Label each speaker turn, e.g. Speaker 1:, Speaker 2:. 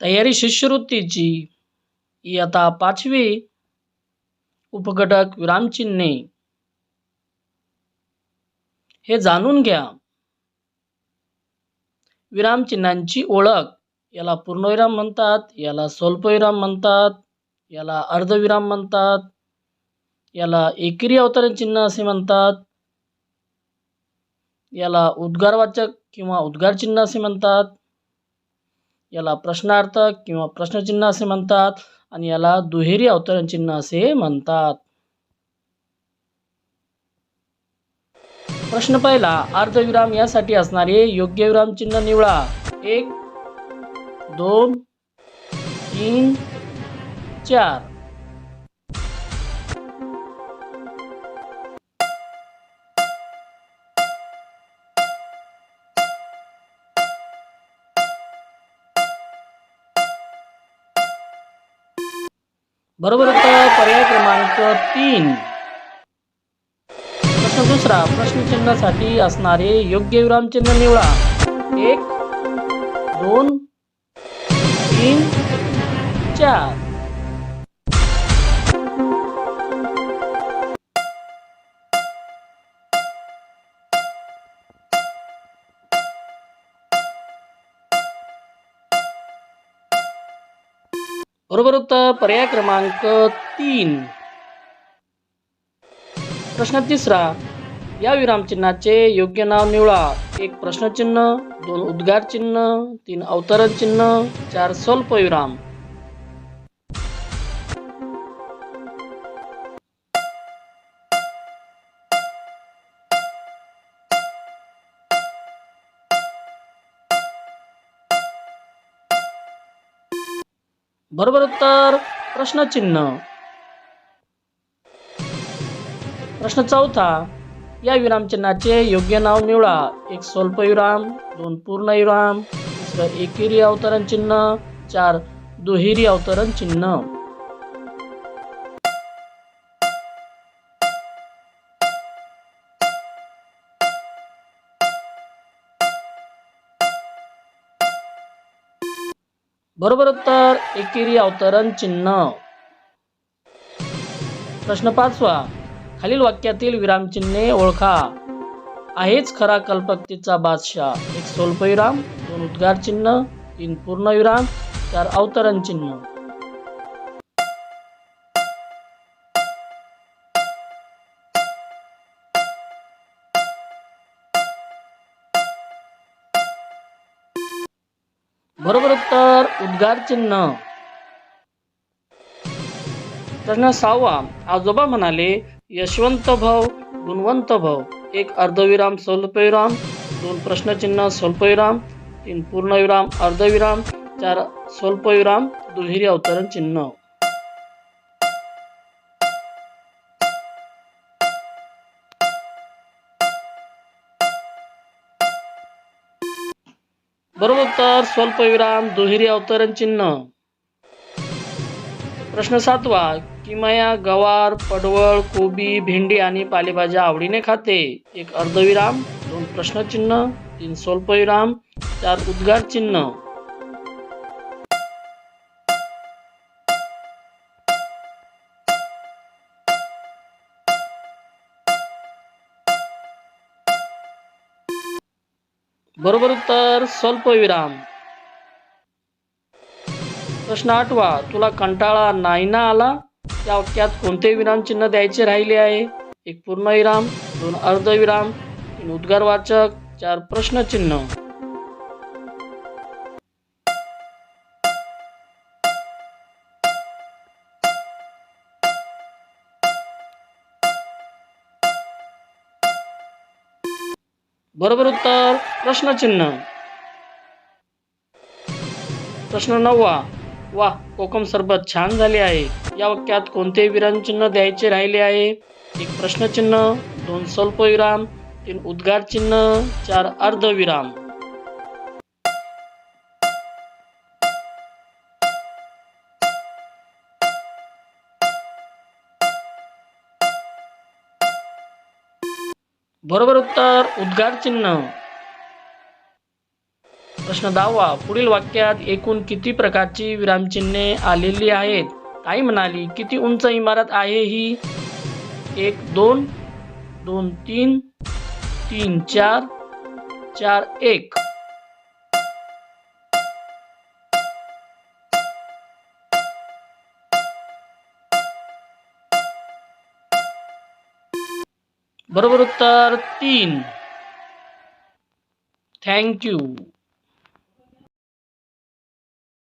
Speaker 1: तयारी शिष्यवृत्तीची इयत्ता पाचवी उपघटक विरामचिन्हे हे जाणून घ्या. विरामचिन्हांची ओळख याला पूर्णविराम म्हणतात याला स्वल्पविराम म्हणतात याला अर्धविराम म्हणतात याला एकेरी अवतरण चिन्ह असे म्हणतात याला उद्गारवाचक किंवा उद्गार चिन्ह असे म्हणतात याला प्रश्नार्थक किंवा प्रश्नचिन्ह असे म्हणतात आणि याला दुहेरी अवतरण चिन्ह असे म्हणतात. प्रश्न पहिला अर्धविराम यासाठी असणारे योग्य विराम चिन्ह निवडा. एक दोन तीन चार. बरोबर उत्तर पर्याय क्रमांक तीन. प्रश्न दुसरा प्रश्नचिन्हासाठी असणारे योग्य विरामचिन्ह निवडा. एक दोन तीन चार. बरोबर उत्तर पर्याय क्रमांक तीन. प्रश्न तिसरा. या विरामचिन्हाचे योग्य नाव निवडा. एक प्रश्नचिन्ह दोन उद्गार चिन्ह तीन अवतरण चिन्ह चार स्वल्प बरोबर उत्तर. प्रश्नचिन्ह. प्रश्न चौथा. या विरामचिन्हाचे योग्य नाव निवडा. एक स्वल्पविराम दोन पूर्णविराम तिसरं एकेरी अवतरण चिन्ह चार दुहेरी अवतरण चिन्ह. बरोबर उत्तर एकेरी अवतरण चिन्ह. प्रश्न पाचवा. खालील वाक्यातील विरामचिन्हे ओळखा. आहेच खरा कल्पकतेचा बादशाह. एक स्वल्पविराम दोन उद्गार चिन्ह तीन पूर्णविराम चार अवतरण चिन्ह. बरोबर उत्तर उद्गार चिन्ह. प्रश्न सहावा. आजोबा म्हणाले यशवंत भाव गुणवंत भाव एक अर्धविराम स्वल्पविराम. दोन प्रश्नचिन्ह स्वल्पविराम. तीन पूर्णविराम अर्धविराम. चार स्वल्पविराम. दुहेरी अवतरण चिन्ह. बरोबर उत्तर स्वल्पविराम दुहेरी अवतरण चिन्ह. प्रश्न सातवा किमया गवार पडवळ कोबी भेंडी आणि पालेभाज्या आवडीने खाते. एक अर्धविराम दोन प्रश्नचिन्ह तीन स्वल्पविराम चार उद्गार चिन्ह. बरोबर उत्तर स्वल्पविराम. प्रश्न आठवा तुला कंटाळा नाही ना आला? त्या वाक्यात कोणते विरामचिन्ह द्यायचे राहिले आहे? एक पूर्णविराम दोन अर्धविराम तीन उद्गारवाचक चार प्रश्नचिन्ह बरोबर उत्तर प्रश्नचिन्ह. प्रश्न नववा. वा कोकम सरबत छान झाले आहे. या वाक्यात कोणते विरामचिन्ह द्यायचे राहिले आहे? एक प्रश्नचिन्ह दोन स्वल्पविराम तीन उद्गार चिन्ह चार अर्धविराम. बरोबर उत्तर उद्गार चिन्ह. प्रश्न दहावा पुढील वाक्यात एकूण किती प्रकारची विरामचिन्हे आलेली आहेत? ताई म्हणाली किती उंच इमारत आहे ही? एक दोन दोन तीन तीन चार चार एक. बरोबर उत्तर तीन. Thank you